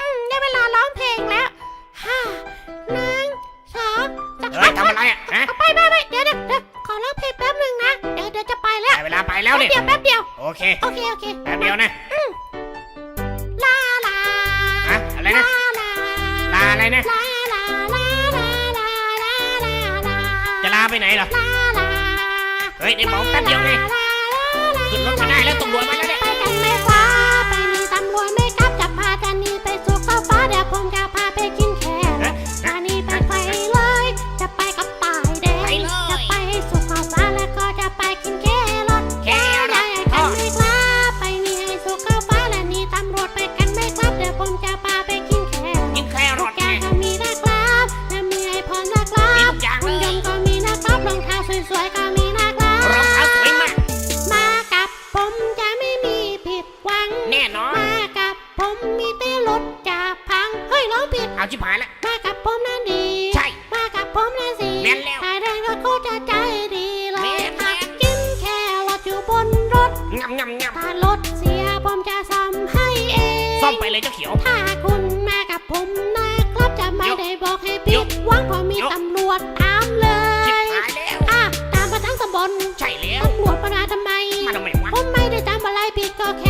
อืมได้เวลาร้องเพลงแล้วห้าหนึ่งสองสามเฮ้ยทำอะไรอะฮะเอาไปไปไปเดี๋ยวเดี๋ยวเดี๋ยวขอร้องเพลงแป๊บหนึ่งนะเดี๋ยวเดี๋ยวจะไปแล้วได้เวลาไปแล้วแป๊บเนี่ย เดียวแป๊บเดียวโอเค โอเคโอเคแป๊บเดียวนะลาลาฮะอะไรนะ ลาลาอะไรนะ ลาลาลาลาลาลาลาลาจะลาไปไหนเหรอ ลาลา เฮ้ยได้บอกแป๊บเดียวไง ขึ้นรถไม่ได้แล้วตำรวจมาแล้วเนี่ย ไปกัน มมีแต่รถจะพัง เฮ้ยร้องผิดเอาชิบหายละ มากับผมนั่นดีใช่มากับผมนั่นสิแม่นแล้วถ้าได้รถก็จะใจดีเลแม่ยนแม่นกินแค่รถอยู่บนรถ งำงำงถ้ารถเสียผมจะซ่อมให้เองำซ่อมไปเลยเจ้าเขียว ถ้าคุณมากับผมนะครับจะไม่ยกได้บอกให้ผิยดกหวังเพราะมียก ตำรวจตามเลชิบยหายแล้ว อะตามมาทั้งตำบลใช่แล้วตำรวจมาทำไม มาทำไมวะผมไม่ได้ทำอะไรผิดก็แค่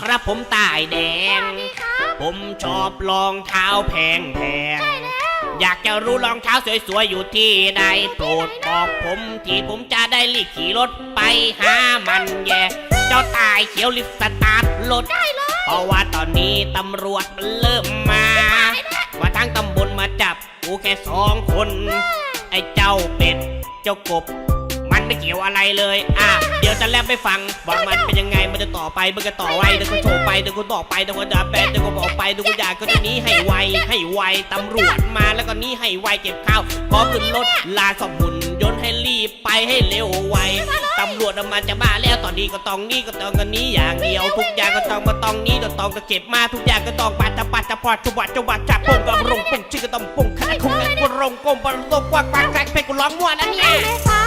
ครับผมตายแดงสวัสดีครับผมชอบรองเท้าแพงแพงใช่แล้วอยากจะรู้รองเท้าสวยๆอยู่ที่ใดโปรดบอกผมทีผมจะได้รีบขี่รถไปหามันแย่เจ้าตายเขียวลิฟต์สตาร์ทรถได้เลยเพราะว่าตอนนี้ตำรวจมันเริ่มมา มาทั้งตำบลมาจับกูแค่สองคน ไอ้เจ้าเป็ด เจ้ากบมัน ไม่เกี่ยวอะไรเลย อะ เดี๋ยวจะแลบไปฟังว่ามันเป็นยังไง มันจะต่อไปมันก็ต่อไวเดี๋ยวก็โชว์ไปเดี๋ยวก็ต่อไปเดี๋ยวก็ดับแบนเดี๋ยวก็บอกไปเดี๋ยวก็อยากก็จะหนี้ให้ไว ให้ไว ตำรวจมาแล้วก็หนี้ให้ไวเก็บข้าวพอขึ้นรถลาสอบหุ่นยนต์ให้รีบไปให้เร็วไว ตำรวจมันจะมาแล้วตอนนี้ก็ต้องนี่ก็ต้องกันนี้อย่างเดียว ทุกอย่างก็ต้องมาต้องนี้ก็ต้องก็เก็บมาทุกอย่างก็ต้องปัดจะปัดจะพอดจังหวัดจังหวัดจับปุ่งกับรงปุ่งชื่อก็ต้องปุ่งขนาดคุ้งกันกุรงกลมปลงกว้างกว้างแกล้งเพลงกูร้องมั่วนะเนี่ย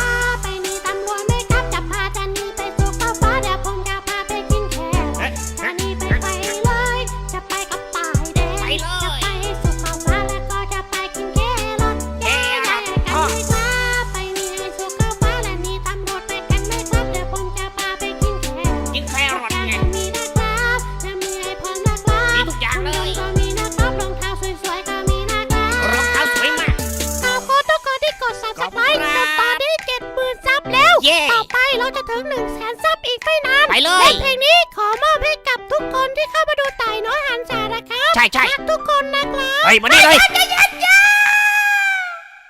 เราจะถึง1นึ่งแสนซับอีกไม่นานไปเลและยเพลงนี้ขอมอบให้กับทุกคนที่เข้ามาดูไต่น้อยหันสานะครับใช่ใช่รักทุกคนนะครับเฮ้ยมานี่เลยใจเย็น